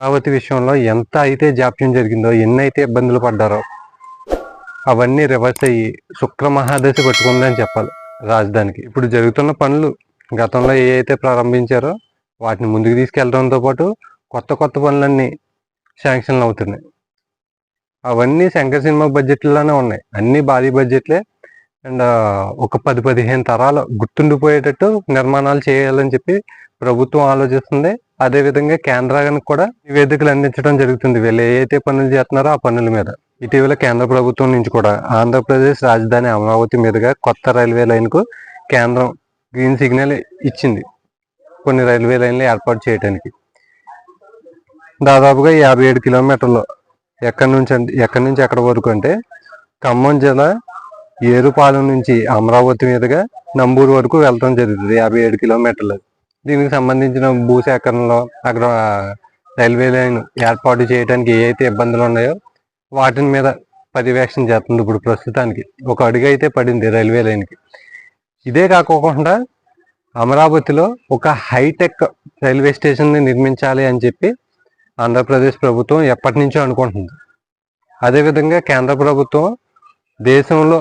అమరావతి విషయంలో ఎంత అయితే జాప్యం జరిగిందో ఎన్ని అయితే ఇబ్బందులు పడ్డారో అవన్నీ రివర్స్ అయ్యి శుక్ర మహాదశ పట్టుకుందని చెప్పాలి రాజధానికి. ఇప్పుడు జరుగుతున్న పనులు గతంలో ఏ అయితే ప్రారంభించారో వాటిని ముందుకు తీసుకెళ్ళడంతో పాటు కొత్త కొత్త పనులన్నీ శాంక్షన్లు అవుతున్నాయి. అవన్నీ శంకర్ సినిమా బడ్జెట్లోనే ఉన్నాయి. అన్ని భారీ బడ్జెట్లే అండ్ ఒక పది పదిహేను తరాలు గుర్తుండిపోయేటట్టు నిర్మాణాలు చేయాలని చెప్పి ప్రభుత్వం ఆలోచిస్తుంది. అదే విధంగా కేంద్రానికి కూడా నివేదికలు అందించడం జరుగుతుంది. వీళ్ళు ఏదైతే పనులు చేస్తున్నారో ఆ పనుల మీద. ఇటీవల కేంద్ర ప్రభుత్వం నుంచి కూడా ఆంధ్రప్రదేశ్ రాజధాని అమరావతి మీదుగా కొత్త రైల్వే లైన్కు కేంద్రం గ్రీన్ సిగ్నల్ ఇచ్చింది. కొన్ని రైల్వే లైన్లు ఏర్పాటు చేయడానికి దాదాపుగా యాభై ఏడు కిలోమీటర్లు ఎక్కడి నుంచి ఎక్కడి నుంచి ఎక్కడి వరకు అంటే ఖమ్మం జిల్లా ఏరుపాలెం నుంచి అమరావతి మీదుగా నంబూరు వరకు వెళ్తాం జరుగుతుంది యాభై ఏడు కిలోమీటర్లు. దీనికి సంబంధించిన భూసేకరణలో అక్కడ రైల్వే లైన్ ఏర్పాటు చేయడానికి ఏ అయితే ఇబ్బందులు ఉన్నాయో వాటిని మీద పర్యవేక్షణ చేస్తుంది ఇప్పుడు ప్రస్తుతానికి. ఒక అడుగు అయితే పడింది రైల్వే లైన్కి. ఇదే కాకోకుండా అమరావతిలో ఒక హైటెక్ రైల్వే స్టేషన్ని నిర్మించాలి అని చెప్పి ఆంధ్రప్రదేశ్ ప్రభుత్వం ఎప్పటి నుంచో అనుకుంటుంది. అదేవిధంగా కేంద్ర ప్రభుత్వం దేశంలో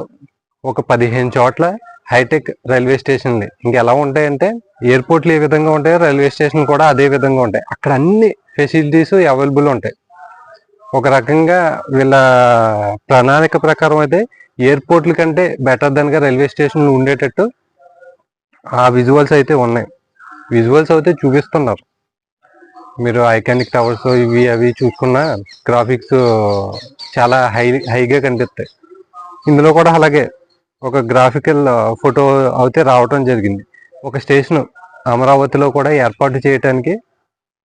ఒక పదిహేను చోట్ల హైటెక్ రైల్వే స్టేషన్లు. ఇంకెలా ఉంటాయంటే ఎయిర్పోర్ట్లు ఏ విధంగా ఉంటాయో రైల్వే స్టేషన్ కూడా అదే విధంగా ఉంటాయి. అక్కడ అన్ని ఫెసిలిటీస్ అవైలబుల్ ఉంటాయి. ఒక రకంగా వీళ్ళ ప్రణాళిక ప్రకారం అయితే ఎయిర్పోర్ట్ల కంటే బెటర్ దానిగా రైల్వే స్టేషన్లు ఉండేటట్టు ఆ విజువల్స్ అయితే ఉన్నాయి. విజువల్స్ అయితే చూపిస్తున్నారు. మీరు ఐకానిక్ టవర్స్ ఇవి అవి చూసుకున్న గ్రాఫిక్స్ చాలా హై హైగా కనిపిస్తాయి. ఇందులో కూడా అలాగే ఒక గ్రాఫికల్ ఫోటో అయితే రావటం జరిగింది. ఒక స్టేషన్ అమరావతిలో కూడా ఏర్పాటు చేయడానికి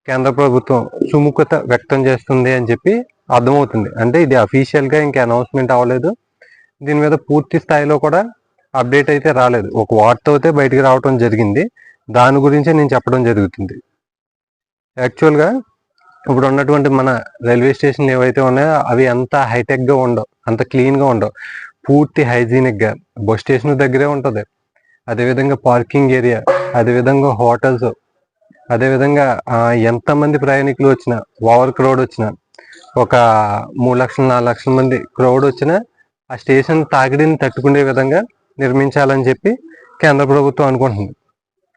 కేంద్ర ప్రభుత్వం సుముఖత వ్యక్తం చేస్తుంది అని చెప్పి అర్థమవుతుంది. అంటే ఇది అఫీషియల్గా ఇంకా అనౌన్స్మెంట్ అవ్వలేదు. దీని మీద పూర్తి స్థాయిలో కూడా అప్డేట్ అయితే రాలేదు. ఒక వార్త అయితే బయటికి రావటం జరిగింది. దాని గురించే నేను చెప్పడం జరుగుతుంది. యాక్చువల్గా ఇప్పుడు ఉన్నటువంటి మన రైల్వే స్టేషన్లు ఏవైతే ఉన్నాయో అవి అంత హైటెక్గా ఉండవు అంత క్లీన్గా ఉండవు. పూర్తి హైజీనిక్గా బస్ స్టేషన్ దగ్గరే ఉంటుంది. అదేవిధంగా పార్కింగ్ ఏరియా అదేవిధంగా హోటల్స్ అదేవిధంగా ఎంతమంది ప్రయాణికులు వచ్చినా ఓవర్ క్రౌడ్ వచ్చినా ఒక మూడు లక్షల నాలుగు లక్షల మంది క్రౌడ్ వచ్చినా ఆ స్టేషన్ తాకిడిని తట్టుకునే విధంగా నిర్మించాలని చెప్పి కేంద్ర ప్రభుత్వం అనుకుంటుంది.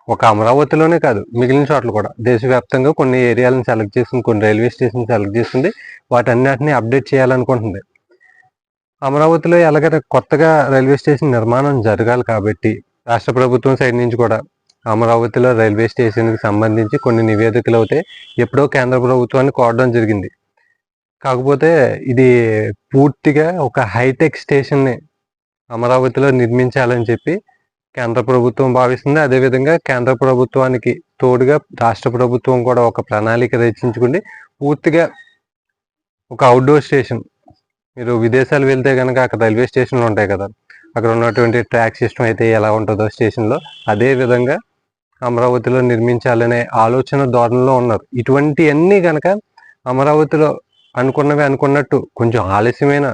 ఒక అమరావతిలోనే కాదు మిగిలిన చోట్ల కూడా. దేశవ్యాప్తంగా కొన్ని ఏరియాలను సెలెక్ట్ చేసింది కొన్ని రైల్వే స్టేషన్ సెలెక్ట్ చేసుకుంది వాటన్నిటిని అప్డేట్ చేయాలనుకుంటుంది. అమరావతిలో ఎలాగైనా కొత్తగా రైల్వే స్టేషన్ నిర్మాణం జరగాలి కాబట్టి రాష్ట్ర ప్రభుత్వం సైడ్ నుంచి కూడా అమరావతిలో రైల్వే స్టేషన్కి సంబంధించి కొన్ని నివేదికలు అయితే ఎప్పుడో కేంద్ర ప్రభుత్వాన్ని కోరడం జరిగింది. కాకపోతే ఇది పూర్తిగా ఒక హైటెక్ స్టేషన్ని అమరావతిలో నిర్మించాలని చెప్పి కేంద్ర ప్రభుత్వం భావిస్తుంది. అదేవిధంగా కేంద్ర ప్రభుత్వానికి తోడుగా రాష్ట్ర ప్రభుత్వం కూడా ఒక ప్రణాళిక రచించుకుంది. పూర్తిగా ఒక అవుట్డోర్ స్టేషన్ మీరు విదేశాలు వెళ్తే కనుక అక్కడ రైల్వే స్టేషన్లు ఉంటాయి కదా అక్కడ ఉన్నటువంటి ట్రాక్ సిస్టమ్ అయితే ఎలా ఉంటుందో స్టేషన్లో అదే విధంగా అమరావతిలో నిర్మించాలనే ఆలోచన ధోరణిలో ఉన్నారు. ఇటువంటివన్నీ కనుక అమరావతిలో అనుకున్నవి అనుకున్నట్టు కొంచెం ఆలస్యమైన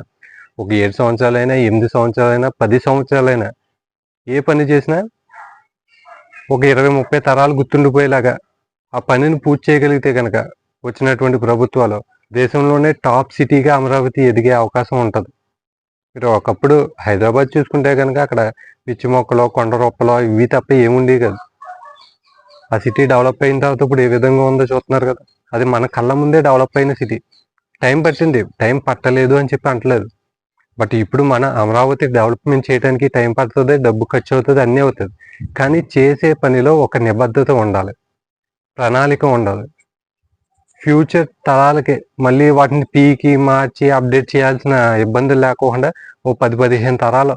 ఒక ఏడు సంవత్సరాలైనా ఎనిమిది సంవత్సరాలైనా పది సంవత్సరాలైనా ఏ పని చేసినా ఒక ఇరవై ముప్పై తరాలు గుర్తుండిపోయేలాగా ఆ పనిని పూర్తి చేయగలిగితే కనుక వచ్చినటువంటి ప్రభుత్వాలు దేశంలోనే టాప్ సిటీగా అమరావతి ఎదిగే అవకాశం ఉంటుంది. మీరు ఒకప్పుడు హైదరాబాద్ చూసుకుంటే కనుక అక్కడ పిచ్చి మొక్కలు కొండ రొప్పలు ఇవి తప్ప ఏముండేవి కాదు. ఆ సిటీ డెవలప్ అయిన తర్వాత ఇప్పుడు ఏ విధంగా ఉందో చూస్తున్నారు కదా. అది మన కళ్ళ ముందే డెవలప్ అయిన సిటీ. టైం పట్టింది. టైం పట్టలేదు అని చెప్పి అంటలేదు. బట్ ఇప్పుడు మన అమరావతి డెవలప్మెంట్ చేయడానికి టైం పడుతుంది డబ్బు ఖర్చు అవుతుంది అన్నీ అవుతుంది. కానీ చేసే పనిలో ఒక నిబద్ధత ఉండాలి. ప్రణాళిక ఉండాలి. ఫ్యూచర్ తరాలకి మళ్ళీ వాటిని పీకి మార్చి అప్డేట్ చేయాల్సిన ఇబ్బందులు లేకుండా ఓ పది పదిహేను తరాలు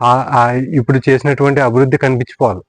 ఆ- ఇప్పుడు చేసినటువంటి అభివృద్ధి కనిపించిపోవాలి.